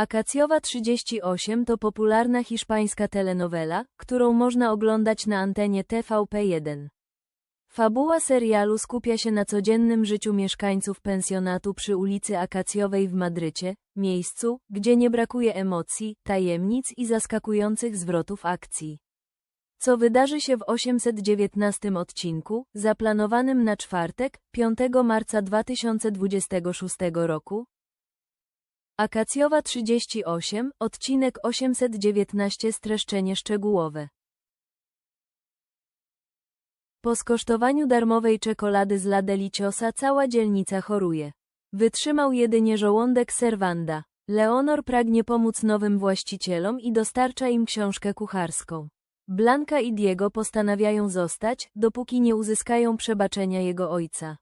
Akacjowa 38 to popularna hiszpańska telenowela, którą można oglądać na antenie TVP1. Fabuła serialu skupia się na codziennym życiu mieszkańców pensjonatu przy ulicy Akacjowej w Madrycie, miejscu, gdzie nie brakuje emocji, tajemnic i zaskakujących zwrotów akcji. Co wydarzy się w 819 odcinku, zaplanowanym na czwartek, 5 marca 2026 roku? Akacjowa 38, odcinek 819 streszczenie szczegółowe. Po skosztowaniu darmowej czekolady z La Deliciosa cała dzielnica choruje. Wytrzymał jedynie żołądek serwanda. Leonor pragnie pomóc nowym właścicielom i dostarcza im książkę kucharską. Blanka i Diego postanawiają zostać, dopóki nie uzyskają przebaczenia jego ojca.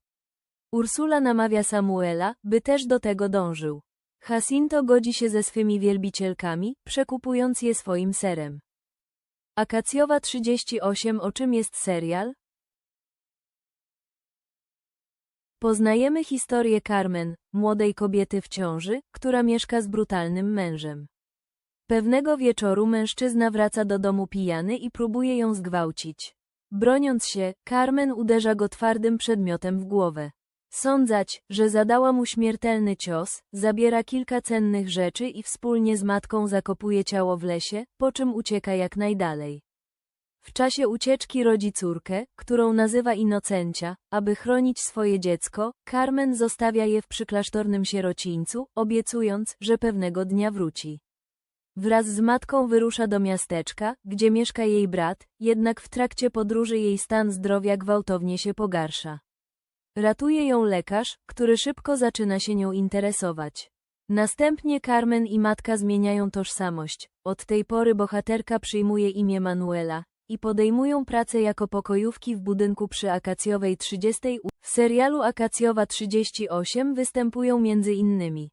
Ursula namawia Samuela, by też do tego dążył. Jacinto godzi się ze swymi wielbicielkami, przekupując je swoim serem. Akacjowa 38 O czym jest serial? Poznajemy historię Carmen, młodej kobiety w ciąży, która mieszka z brutalnym mężem. Pewnego wieczoru mężczyzna wraca do domu pijany i próbuje ją zgwałcić. Broniąc się, Carmen uderza go twardym przedmiotem w głowę. Sądzać, że zadała mu śmiertelny cios, zabiera kilka cennych rzeczy i wspólnie z matką zakopuje ciało w lesie, po czym ucieka jak najdalej. W czasie ucieczki rodzi córkę, którą nazywa Inocencia, aby chronić swoje dziecko, Carmen zostawia je w przyklasztornym sierocińcu, obiecując, że pewnego dnia wróci. Wraz z matką wyrusza do miasteczka, gdzie mieszka jej brat, jednak w trakcie podróży jej stan zdrowia gwałtownie się pogarsza. Ratuje ją lekarz, który szybko zaczyna się nią interesować. Następnie Carmen i matka zmieniają tożsamość. Od tej pory bohaterka przyjmuje imię Manuela i podejmują pracę jako pokojówki w budynku przy Akacjowej 30. W serialu Akacjowa 38 występują między innymi